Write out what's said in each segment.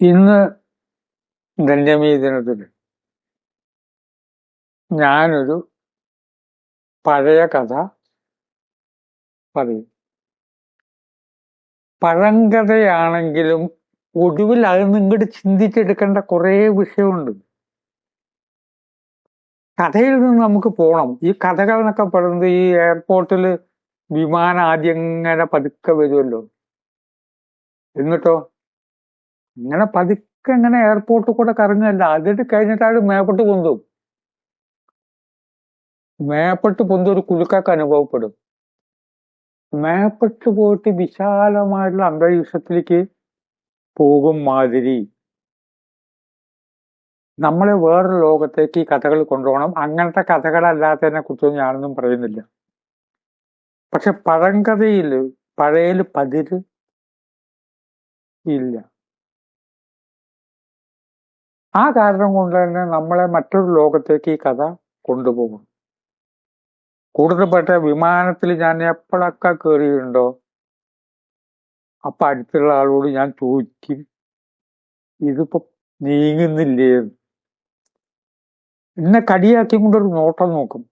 ഇന്ന് ധന്യമീ ദിനത്തിൽ ഞാനൊരു പഴയ കഥ പറയും. പഴങ്കഥയാണെങ്കിലും ഒടുവിൽ അത് നിങ്ങോട്ട് ചിന്തിച്ചെടുക്കേണ്ട കുറേ വിഷയമുണ്ട്. കഥയിൽ നിന്ന് നമുക്ക് പോകണം ഈ കഥകൾ എന്നൊക്കെ പറയുന്നത് ഈ എയർപോർട്ടിൽ വിമാനം ആദ്യം ഇങ്ങനെ പതുക്കെ വരുമല്ലോ. എന്നിട്ടോ? ഇങ്ങനെ പതുക്കെ ഇങ്ങനെ എയർപോർട്ടിൽ കൂടെ കറങ്ങുകയല്ല. അതിട്ട് കഴിഞ്ഞിട്ടാണ് മേപ്പെട്ട് പൊന്തും. മേപ്പെട്ട് പൊന്തും ഒരു കുലുക്കാക്ക് അനുഭവപ്പെടും. മേപ്പെട്ട് പോയിട്ട് വിശാലമായിട്ടുള്ള അന്തരീക്ഷത്തിലേക്ക് പോകും മാതിരി. നമ്മളെ വേറൊരു ലോകത്തേക്ക് ഈ കഥകൾ കൊണ്ടുപോകണം. അങ്ങനത്തെ കഥകളല്ലാത്തതിനെ കുറിച്ചൊന്നും ഞാനൊന്നും പറയുന്നില്ല. പക്ഷെ പഴങ്കഥയിൽ പഴയൽ പതിര് ഇല്ല. ആ കാരണം കൊണ്ട് തന്നെ നമ്മളെ മറ്റൊരു ലോകത്തേക്ക് ഈ കഥ കൊണ്ടുപോകും. കൂടുതൽപ്പെട്ട വിമാനത്തിൽ ഞാൻ എപ്പോഴൊക്കെ കയറിയിട്ടുണ്ടോ അപ്പൊ അടുത്തുള്ള ആളോട് ഞാൻ ചോദിക്കും ഇതിപ്പോ നീങ്ങുന്നില്ലേ? എന്നെ കടിയാക്കി കൊണ്ടൊരു നോട്ടം നോക്കും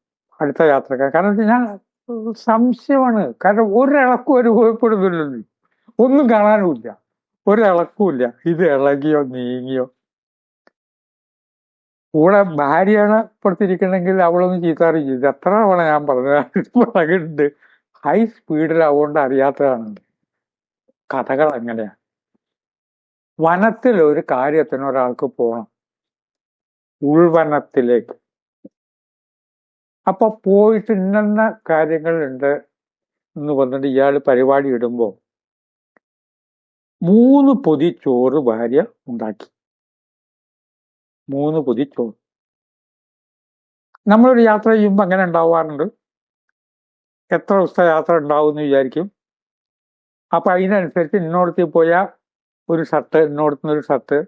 അടുത്ത യാത്രക്കാർ. കാരണം ഞാൻ സംശയമാണ്. കാരണം ഒരിളക്കും അനുഭവപ്പെടുന്നില്ലല്ലോ ഒന്നും കാണാനുമില്ല. ഒരിളക്കുമില്ല. ഇത് ഇളകിയോ നീങ്ങിയോ? കൂടെ ഭാര്യയാണ് ഇപ്പുറത്തിരിക്കണമെങ്കിൽ അവളൊന്നും ചീത്താറിയും ചെയ്തു എത്ര തവണ ഞാൻ പറഞ്ഞത്? ഹൈ സ്പീഡിൽ അതുകൊണ്ട് അറിയാത്തതാണ് കഥകൾ അങ്ങനെയാണ് വനത്തിൽ ഒരു കാര്യത്തിന് ഒരാൾക്ക് പോകണം ഉൾവനത്തിലേക്ക്. അപ്പൊ പോയിട്ട് ഇന്ന കാര്യങ്ങളുണ്ട് എന്ന് പറഞ്ഞിട്ട് ഇയാൾ പരിപാടി ഇടുമ്പോൾ മൂന്ന് പൊതി ചോറ് ഭാര്യ ഉണ്ടാക്കി. മൂന്ന് പൊതി ചോറ് നമ്മളൊരു യാത്ര ചെയ്യുമ്പോൾ അങ്ങനെ ഉണ്ടാവാറുണ്ട്. എത്ര ദിവസത്തെ യാത്ര ഉണ്ടാവും എന്ന് വിചാരിക്കും. അപ്പൊ അതിനനുസരിച്ച് ഇന്നോടത്തിൽ പോയ ഒരു ഷർട്ട് ഇന്നോടത്തുനിന്ന് ഒരു ഷർട്ട്.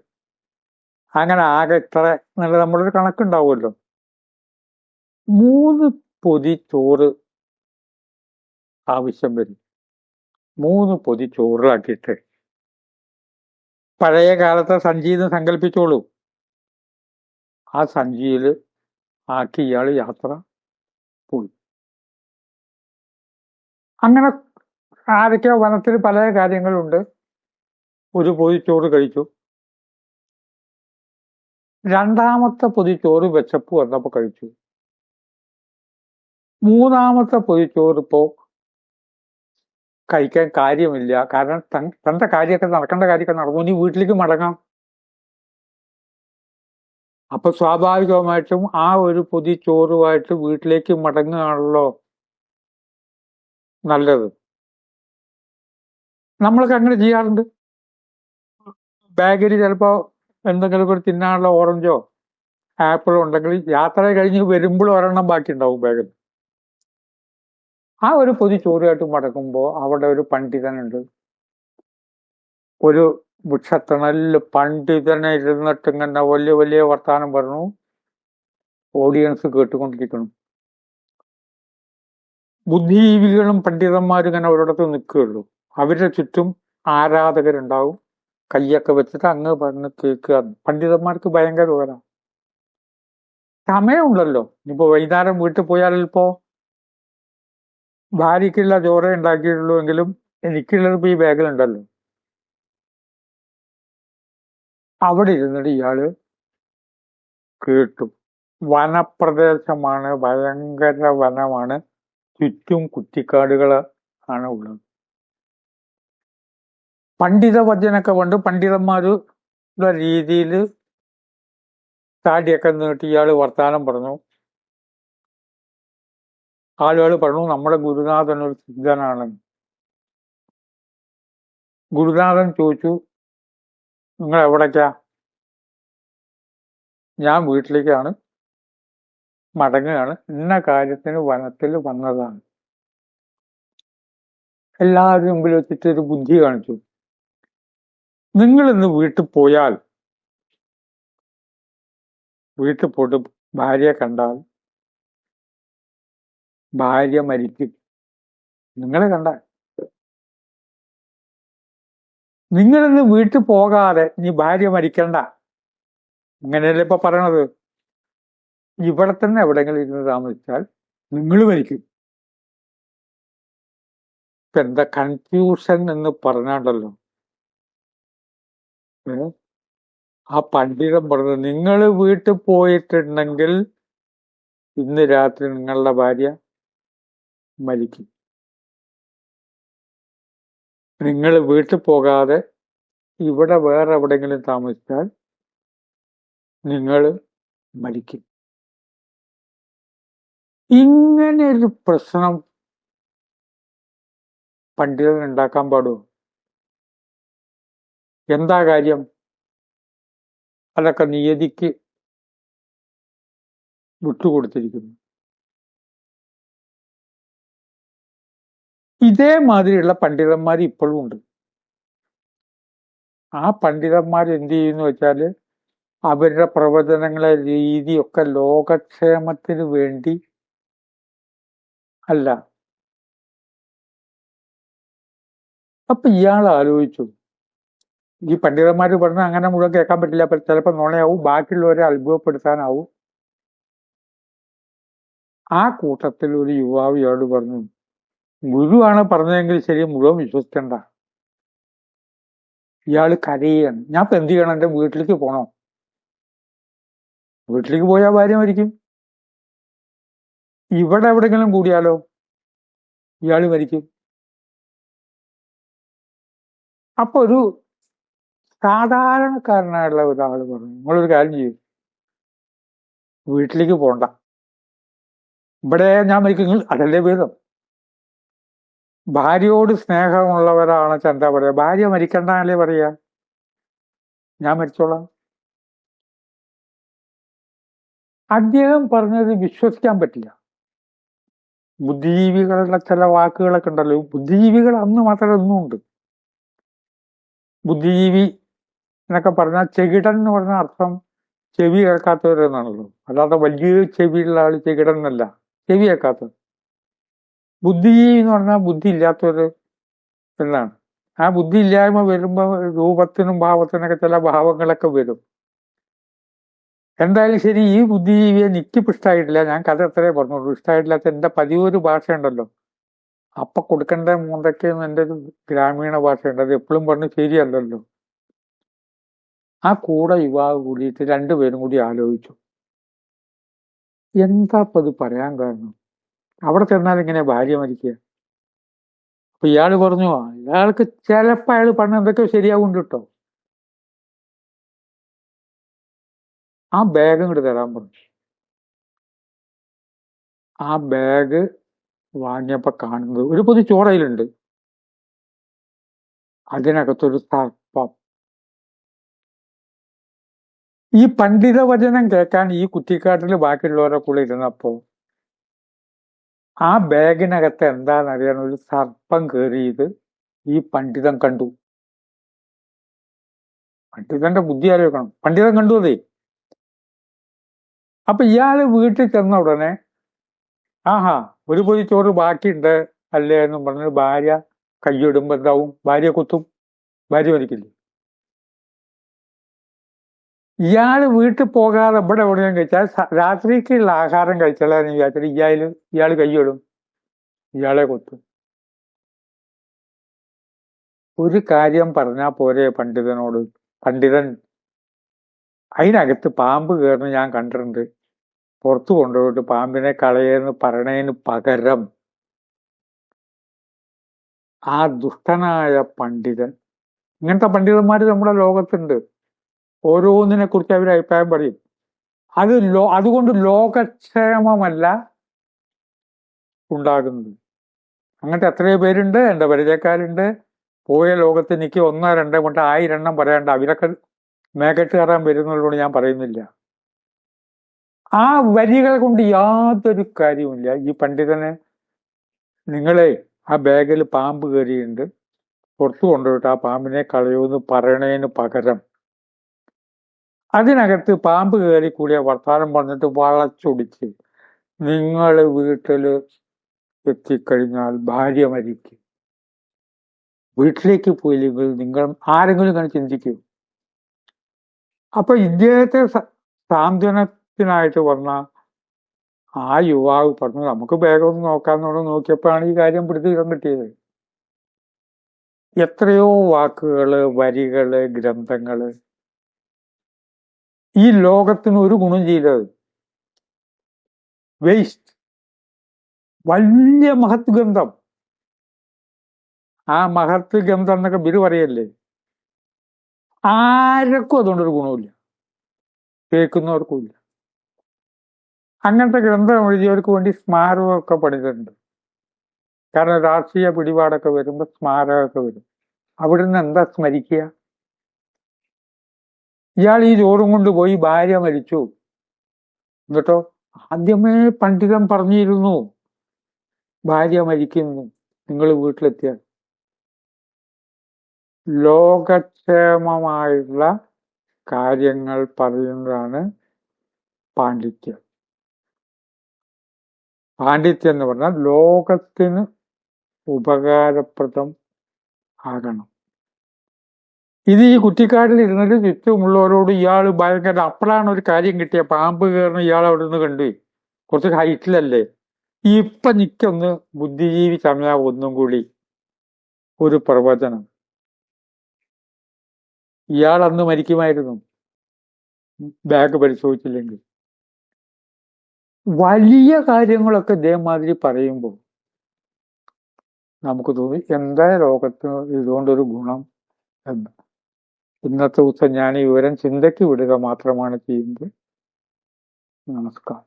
അങ്ങനെ ആകെ ഇത്ര എന്നുള്ള നമ്മളൊരു കണക്കുണ്ടാവുമല്ലോ. മൂന്ന് പൊതി ചോറ് ആവശ്യം വരും. മൂന്ന് പൊതി ചോറിലാക്കിയിട്ട്. പഴയ കാലത്തെ സഞ്ചീതം സങ്കല്പിച്ചോളൂ ആ സഞ്ചിയിൽ ആക്കി ഇയാൾ യാത്ര പോയി. അങ്ങനെ ആരൊക്കെ വനത്തിൽ പല കാര്യങ്ങളുണ്ട്. ഒരു പൊതി ചോറ് കഴിച്ചു. രണ്ടാമത്തെ പൊതി ചോറ് വെച്ചപ്പ് വന്നപ്പോൾ കഴിച്ചു. മൂന്നാമത്തെ പൊതി ചോറ് ഇപ്പോ കഴിക്കാൻ കാര്യമില്ല. കാരണം തന്റെ കാര്യമൊക്കെ നടക്കേണ്ട കാര്യമൊക്കെ നടന്നു. ഇനി വീട്ടിലേക്ക് മടങ്ങാം. അപ്പൊ സ്വാഭാവികമായിട്ടും ആ ഒരു പൊതി ചോറുമായിട്ട് വീട്ടിലേക്ക് മടങ്ങുകയാണല്ലോ നല്ലത്. നമ്മളൊക്കെ അങ്ങനെ ചെയ്യാറുണ്ട്. ബാഗിൽ ചിലപ്പോ എന്തെങ്കിലും ഒരു തിന്നാനുള്ള ഓറഞ്ചോ ആപ്പിളോ ഉണ്ടെങ്കിൽ യാത്ര കഴിഞ്ഞ് വരുമ്പോൾ ഒരെണ്ണം ബാക്കി ഉണ്ടാവും ബാഗിൽ ആ ഒരു പൊതി ചോറുമായിട്ട് മടക്കുമ്പോൾ അവിടെ ഒരു പണ്ഡിതനുണ്ട്. ഒരു വൃക്ഷത്തണലിൽ പണ്ഡിതനെ ഇരുന്നിട്ട് ഇങ്ങനെ വലിയ വലിയ വർത്തമാനം പറഞ്ഞു. ഓഡിയൻസ് കേട്ടുകൊണ്ടിരിക്കണം ബുദ്ധിജീവികളും പണ്ഡിതന്മാരും ഇങ്ങനെ ഒരിടത്ത് നിൽക്കുകയുള്ളൂ. അവരുടെ ചുറ്റും ആരാധകരുണ്ടാവും. കയ്യൊക്കെ വെച്ചിട്ട് അങ്ങ് പറഞ്ഞ് കേൾക്കുക. പണ്ഡിതന്മാർക്ക് ഭയങ്കര വരാം സമയമുണ്ടല്ലോ. ഇപ്പൊ വൈകുന്നേരം വീട്ടിൽ പോയാൽ ഇപ്പോ ഭാര്യയ്ക്കുള്ള ചോറേ ഉണ്ടാക്കിയിട്ടുള്ളൂ എങ്കിലും എനിക്കുള്ളത് ഈ ബാഗിലുണ്ടല്ലോ. അവിടെ ഇരുന്നിട്ട് ഇയാൾ കേട്ടു. വനപ്രദേശമാണ് ഭയങ്കര വനമാണ്. ചുറ്റും കുറ്റിക്കാടുകൾ ആണ് ഉള്ളത്. പണ്ഡിത വചനൊക്കെ കൊണ്ട് പണ്ഡിതന്മാരുടെ രീതിയിൽ താടിയൊക്കെ നീട്ടി ഇയാൾ വർത്താനം പറഞ്ഞു. ആളുകൾ പറഞ്ഞു നമ്മുടെ ഗുരുനാഥൻ ഒരു സിദ്ധനാണ്. ഗുരുനാഥൻ ചോദിച്ചു നിങ്ങൾ എവിടേക്കാ ഞാൻ വീട്ടിലേക്കാണ്. മടങ്ങുകയാണ്. ഇന്ന കാര്യത്തിന് വനത്തിൽ വന്നതാണ്. എല്ലാവരും മുമ്പിൽ വെച്ചിട്ട് ഒരു ബുദ്ധി കാണിച്ചു. നിങ്ങൾ ഇന്ന് വീട്ടിൽ പോയാൽ വീട്ടിൽ പോയിട്ട് ഭാര്യയെ കണ്ടാൽ ഭാര്യ മരിക്കും. നിങ്ങളെ കണ്ടാൽ നിങ്ങളിന്ന് വീട്ടിൽ പോകാതെ ഇനി ഭാര്യ മരിക്കണ്ട. അങ്ങനെയല്ലേ ഇപ്പൊ പറയണത്? ഇവിടെ തന്നെ എവിടെങ്കിലും ഇരുന്ന് താമസിച്ചാൽ നിങ്ങൾ മരിക്കും. ഇപ്പൊ എന്താ കൺഫ്യൂഷൻ എന്ന് പറഞ്ഞാണ്ടല്ലോ? ആ പണ്ഡിതൻ പറഞ്ഞത് നിങ്ങൾ വീട്ടിൽ പോയിട്ടുണ്ടെങ്കിൽ ഇന്ന് രാത്രി നിങ്ങളുടെ ഭാര്യ മരിക്കും. നിങ്ങൾ വീട്ടിൽ പോകാതെ ഇവിടെ വേറെ എവിടെയെങ്കിലും താമസിച്ചാൽ നിങ്ങൾ മരിക്കും. ഇങ്ങനെ ഒരു പ്രശ്നം പണ്ഡിതൻ ഉണ്ടാക്കാൻ പാടുമോ എന്താ കാര്യം? അതൊക്കെ നിയതിക്ക് വിട്ടുകൊടുത്തിരിക്കുന്നു. ഇതേമാതിരിയുള്ള പണ്ഡിതന്മാർ ഇപ്പോഴും ഉണ്ട്. ആ പണ്ഡിതന്മാർ എന്ത് ചെയ്യുന്നു വെച്ചാൽ അവരുടെ പ്രവചനങ്ങളെ രീതിയൊക്കെ ലോകക്ഷേമത്തിന് വേണ്ടി അല്ല. അപ്പൊ ഇയാൾ ആലോചിച്ചു. ഈ പണ്ഡിതന്മാർ പറഞ്ഞ അങ്ങനെ മുഴുവൻ കേൾക്കാൻ പറ്റില്ല അപ്പൊ ചിലപ്പോ നുണയാവും ബാക്കിയുള്ളവരെ അത്ഭുതപ്പെടുത്താനാവും. ആ കൂട്ടത്തിൽ ഒരു യുവാവ് ഇയാളോട് പറഞ്ഞു ഗുരുവാണ് പറഞ്ഞതെങ്കിൽ ശരി മുഴുവൻ വിശ്വസിക്കണ്ട. ഇയാൾ കരയുകയാണ് ഞാൻ ഇപ്പൊ എന്ത് ചെയ്യണം? എന്റെ വീട്ടിലേക്ക് പോണോ? വീട്ടിലേക്ക് പോയാൽ ഭാര്യ മരിക്കും ഇവിടെ എവിടെങ്കിലും കൂടിയാലോ ഇയാൾ മരിക്കും. അപ്പൊ ഒരു സാധാരണക്കാരനായുള്ള ഒരാൾ പറഞ്ഞു നിങ്ങളൊരു കാര്യം ചെയ്യും. വീട്ടിലേക്ക് പോണ്ട. ഇവിടെ ഞാൻ മരിക്കും. അതല്ലേ ഭേദം. ഭാര്യയോട് സ്നേഹമുള്ളവരാണ് എന്താ പറയുക. ഭാര്യ മരിക്കണ്ടല്ലേ പറയാ ഞാൻ മരിച്ചോളാം. അദ്ദേഹം പറഞ്ഞത് വിശ്വസിക്കാൻ പറ്റില്ല. ബുദ്ധിജീവികളുടെ ചില വാക്കുകളൊക്കെ ഉണ്ടല്ലോ. ബുദ്ധിജീവികൾ അന്ന് മാത്രമേ ഒന്നുമുണ്ട്. ബുദ്ധിജീവി എന്നൊക്കെ പറഞ്ഞാൽ ചെകിടൻ എന്ന് പറഞ്ഞ അർത്ഥം ചെവി കേൾക്കാത്തവരെന്നാണല്ലോ. അല്ലാതെ വലിയ ചെവിയുള്ള ആൾ ചെകിടൻ എന്നല്ല. ചെവി കേൾക്കാത്തത് ബുദ്ധിജീവി എന്ന് പറഞ്ഞാൽ ബുദ്ധി ഇല്ലാത്തൊരു എന്നാണ് ആ ബുദ്ധി ഇല്ലായ്മ വരുമ്പോ രൂപത്തിനും ഭാവത്തിനൊക്കെ ചില ഭാവങ്ങളൊക്കെ വരും. എന്തായാലും ശരി ഈ ബുദ്ധിജീവിയെ എനിക്കിപ്പോ ഇഷ്ടമായിട്ടില്ല ഞാൻ കഥ എത്രയേ പറഞ്ഞോളൂ ഇഷ്ടമായിട്ടില്ലാത്ത എന്റെ പതിവൊരു ഭാഷയുണ്ടല്ലോ. അപ്പൊ കൊടുക്കേണ്ട മൂന്നൊക്കെയും എന്റെ ഒരു ഗ്രാമീണ ഭാഷയുണ്ട്. അത് എപ്പോഴും പറഞ്ഞു ശരിയല്ലല്ലോ. ആ കൂടെ യുവാവ് കൂടിയിട്ട് രണ്ടുപേരും കൂടി ആലോചിച്ചു. എന്താ ഇപ്പൊ അത് പറയാൻ കാരണം? അവിടെ ചെന്നാൽ ഇങ്ങനെ ഭാര്യ മരിക്കുക. അപ്പൊ ഇയാൾ പറഞ്ഞു "ആ, ഇയാൾക്ക് ചിലപ്പോ അയാൾ പറഞ്ഞ എന്തൊക്കെയോ ശരിയാവും കേട്ടോ ആ ബാഗ് ഇങ്ങോട്ട് തരാൻ പറഞ്ഞു. ആ ബാഗ് വാങ്ങിയപ്പോ കാണുന്നത് ഒരു പൊതി ചോറയിലുണ്ട്. അതിനകത്തൊരു സർപ്പം. ഈ പണ്ഡിത വചനം കേൾക്കാൻ ഈ കുറ്റിക്കാട്ടിൽ ബാക്കിയുള്ളവരെ കൂടെ ഇരുന്നപ്പോ ആ ബാഗിനകത്ത് എന്താണെന്നറിയാൻ ഒരു സർപ്പം കയറിയത് ഈ പണ്ഡിതൻ കണ്ടു. പണ്ഡിതന്റെ ബുദ്ധി ആലോചിക്കണം. പണ്ഡിതൻ കണ്ടു അതേ. അപ്പൊ ഇയാൾ വീട്ടിൽ ചെന്ന ഉടനെ ആഹാ ഒരു പൊതി ചോറ് ബാക്കിയുണ്ട് അല്ലേ? എന്നും പറഞ്ഞ് ഭാര്യ കൈയിടുമ്പോ എന്താവും? ഭാര്യ കുത്തും. ഭാര്യ മരിക്കില്ലേ ഇയാൾ വീട്ടിൽ പോകാതെ ഇവിടെ എവിടെയും കഴിച്ചാൽ രാത്രിക്കുള്ള ആഹാരം കഴിച്ചാലെന്ന് വിചാരിച്ചിട്ട് ഇയാൾ ഇയാൾ കൈയിടും ഇയാളെ കൊത്തും. ഒരു കാര്യം പറഞ്ഞാൽ പോരെ പണ്ഡിതനോട്. പണ്ഡിതൻ അതിനകത്ത് പാമ്പ് കയറുന്ന ഞാൻ കണ്ടിട്ടുണ്ട്. പുറത്തു കൊണ്ടുപോയിട്ട് പാമ്പിനെ കളയെന്ന് പറയണതിന് പകരം ആ ദുഷ്ടനായ പണ്ഡിതൻ ഇങ്ങനത്തെ പണ്ഡിതന്മാര് നമ്മുടെ ലോകത്തുണ്ട്. ഓരോന്നിനെ കുറിച്ച് അവർ അഭിപ്രായം പറയും. അത് ലോ അതുകൊണ്ട് ലോകക്ഷേമമല്ല ഉണ്ടാകുന്നത്. അങ്ങനത്തെ എത്രയോ പേരുണ്ട് എന്റെ പരിചയക്കാരുണ്ട്. പോയ ലോകത്ത് എനിക്ക് ഒന്നോ രണ്ടോ കൊണ്ട് ആയിരം എണ്ണം പറയാണ്ട് അവരൊക്കെ മേഘട്ട് കയറാൻ വരുന്നുള്ളതുകൊണ്ട് ഞാൻ പറയുന്നില്ല. ആ വരികൾ കൊണ്ട് യാതൊരു കാര്യവുമില്ല. ഈ പണ്ഡിതന് നിങ്ങളെ ആ ബാഗിൽ പാമ്പ് കയറിയുണ്ട് പുറത്തു കൊണ്ടുപോയിട്ട് ആ പാമ്പിനെ കളയൂന്ന് പറയണേന് പകരം അതിനകത്ത് പാമ്പ് കയറി കൂടിയ വർത്താനം പറഞ്ഞിട്ട് വളച്ചൊടിച്ച് നിങ്ങൾ വീട്ടിൽ എത്തിക്കഴിഞ്ഞാൽ ഭാര്യ മരിക്കും. വീട്ടിലേക്ക് പോയില്ലെങ്കിൽ നിങ്ങൾ ആരെങ്കിലും ഇങ്ങനെ ചിന്തിക്കും. അപ്പൊ ഇദ്ദേഹത്തെ സാന്ത്വനത്തിനായിട്ട് വന്ന ആ യുവാവ് പറഞ്ഞു നമുക്ക് വേഗം ഒന്ന് നോക്കാന്നോട് നോക്കിയപ്പോഴാണ് ഈ കാര്യം പിടിച്ചിടം കിട്ടിയത്. എത്രയോ വാക്കുകൾ വരികൾ ഗ്രന്ഥങ്ങൾ ഈ ലോകത്തിന് ഒരു ഗുണം ചെയ്തത് വേസ്റ്റ് വലിയ മഹത് ഗന്ധം ആ മഹത് ഗന്ധം എന്നൊക്കെ ബിരു പറയല്ലേ? ആർക്കും അതുകൊണ്ടൊരു ഗുണമില്ല കേൾക്കുന്നവർക്കും ഇല്ല. അങ്ങനത്തെ ഗ്രന്ഥം എഴുതിയവർക്ക് വേണ്ടി സ്മാരകമൊക്കെ പണിതിട്ടുണ്ട്. കാരണം രാഷ്ട്രീയ പിടിപാടൊക്കെ വരുമ്പോൾ സ്മാരകമൊക്കെ വരും. അവിടുന്ന് എന്താ സ്മരിക്കുക? ഇയാൾ ഈ ചോറും കൊണ്ട് പോയി ഭാര്യ മരിച്ചു. എന്നിട്ടോ? ആദ്യമേ പണ്ഡിതൻ പറഞ്ഞിരുന്നു ഭാര്യ മരിക്കുന്നു നിങ്ങൾ വീട്ടിലെത്തിയാൽ. ലോകക്ഷേമമായുള്ള കാര്യങ്ങൾ പറയുന്നതാണ് പാണ്ഡിത്യം. പാണ്ഡിത്യം എന്ന് പറഞ്ഞാൽ ലോകത്തിന് ഉപകാരപ്രദം ആകണം. ഇത് ഈ കുറ്റിക്കാട്ടിൽ ഇരുന്നിട്ട് ചുറ്റുമുള്ളവരോട് ഇയാൾ ഭയങ്കര അപ്പോഴാണ് ഒരു കാര്യം കിട്ടിയ. പാമ്പ് കയറുന്ന ഇയാൾ അവിടെ നിന്ന് കണ്ടു. കുറച്ച് ഹൈറ്റിലല്ലേ ഇപ്പൊ നിക്കൊന്ന് ബുദ്ധിജീവി ചമയ ഒന്നും കൂടി ഒരു പ്രവചനം. ഇയാൾ അന്ന് മരിക്കുമായിരുന്നു. ബാഗ് പരിശോധിച്ചില്ലെങ്കിൽ. വലിയ കാര്യങ്ങളൊക്കെ ഇതേമാതിരി പറയുമ്പോൾ നമുക്ക് തോന്നി എന്താ ലോകത്ത് ഇതുകൊണ്ടൊരു ഗുണം എന്ന്? ഇന്നത്തെ ദിവസം ഞാൻ ഈ വിവരം ചിന്തയ്ക്ക് വിടുക മാത്രമാണ് ചെയ്യുന്നത്. നമസ്കാരം.